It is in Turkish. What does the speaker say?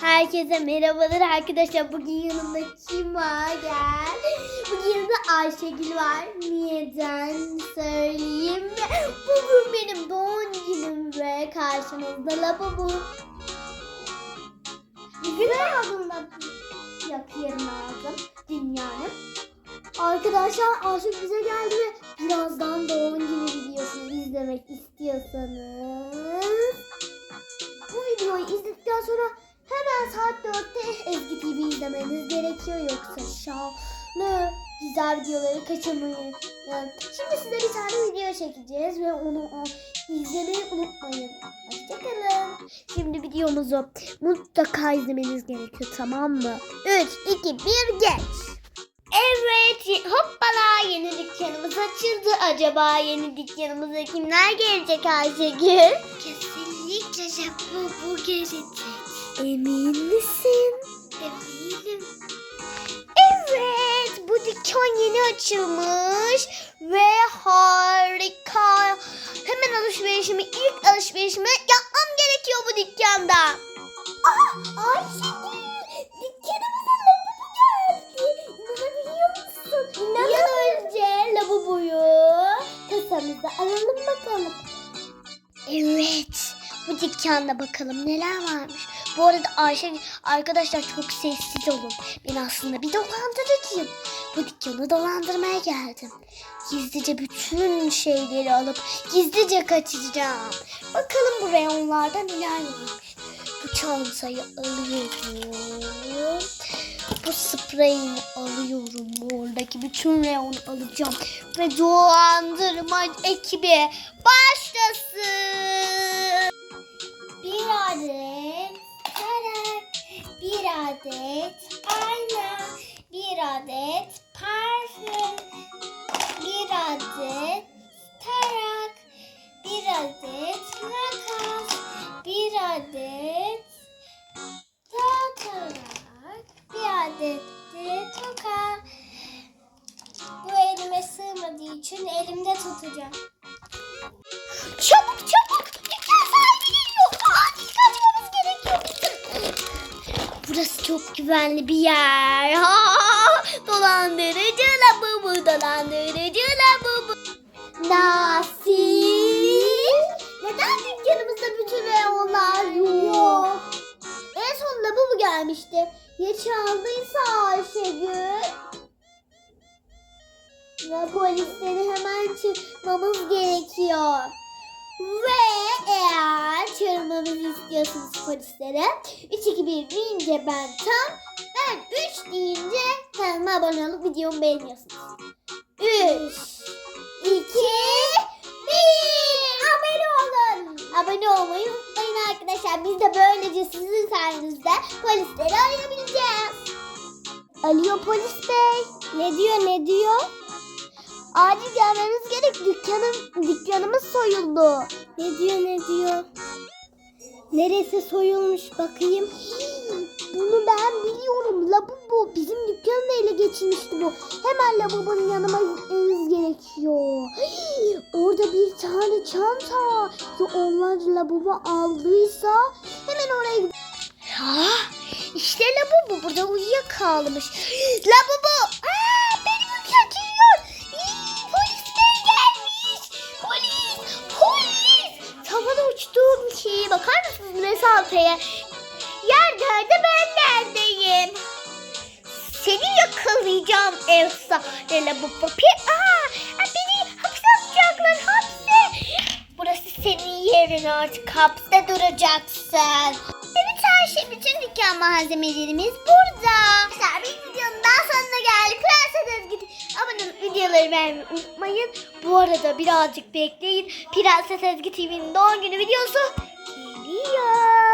Herkese merhabalar arkadaşlar. Bugün yanımda kim var? Gel. Bugün yanımda Ayşegül var. Niyeden söyleyeyim. Bugün benim doğum günüm ve karşınızda lavabo. Bugün aldım Yok yarın aldım. Dünyanın. Arkadaşlar Ayşegül bize geldi ve birazdan doğum günü videosunu izlemek istiyorsanız izlemeniz gerekiyor yoksa şahane güzel videoları kaçırmayın. Yani şimdi size bir tane video çekeceğiz ve onu izlemeyi unutmayın. Hoşçakalın. Şimdi videomuzu mutlaka izlemeniz gerekiyor tamam mı? 3, 2, 1 geç. Evet hoppala yeni dükkanımız açıldı. Acaba yeni dükkanımıza kimler gelecek Ayşegül? Kesinlikle bu bu gelecek. Emin misin? Eminim. Evet bu dükkan yeni açılmış ve harika. Hemen alışverişimi ilk alışverişimi yapmam gerekiyor bu dükkanda. Aa, Ayşegül dükkanımıza lavabo geldi. İnanabiliyor musun? Bir an önce lavaboyu kasamıza alalım bakalım. Evet. Bu dükkanda bakalım neler varmış. Bu arada Ayşe arkadaşlar çok sessiz olun. Ben aslında bir dolandırıcıyım. Bu dükkanı dolandırmaya geldim. Gizlice bütün şeyleri alıp gizlice kaçacağım. Bakalım bu reyonlarda neler varmış. Bu çantayı alıyorum. Bu spreyini alıyorum. Oradaki bütün reyonu alacağım. Ve dolandırma ekibi başlasın. Adet ayna, bir adet parfüm, bir adet tarak, bir adet makas, bir adet tarak, bir adet de toka. Bu elime sığmadığı için elimde tutacağım. Güvenli bir yer. Ha, dolandırıcı labubu, dolandırıcı labubu. Nasıl? Neden dükkanımızda bütün reyonlar yok? En son labubu gelmişti. Ya çaldıysa Ayşegül? Ve polisleri hemen çıkmamız gerekiyor. Ve eğer istiyorsanız polislere 3 2 1 deyince ben tam ben 3 deyince kanalıma abone olup videomu beğeniyorsunuz. 3 2 1 Abone olun. Abone olmayı unutmayın arkadaşlar. Biz de böylece sizin sayenizde polisleri arayabileceğiz. Alıyor polis bey. Ne diyor ne diyor? Acil gelmemiz gerek. Dükkanım, dükkanımız soyuldu. Ne diyor ne diyor? Neresi soyulmuş bakayım. Bunu ben biliyorum. Lavabo bizim dükkanı ele geçirmişti bu. Hemen lavabonun yanıma gitmemiz gerekiyor. Orada bir tane çanta. Ya onlar lavabo aldıysa hemen oraya gid- Ha, işte lavabo burada uyuyakalmış. Lavabo! Aa, beni mi kaçırıyor? İyi, Polis gelmiş. Polis! Polis! Tavada uçtuğum şeye bakar mısınız mesafeye? Yer nerede ben neredeyim? Seni yakalayacağım Elsa. Lavabo. Pi- Aa, beni hapse atacaklar hapse. Burası senin yerin artık hapste duracaksın. Evet Ayşe bütün dükkan malzemelerimiz burada. Daha sonuna geldik. Prenses Ezgi abone olup videoları beğenmeyi unutmayın. Bu arada birazcık bekleyin. Prenses Ezgi TV'nin doğum günü videosu geliyor.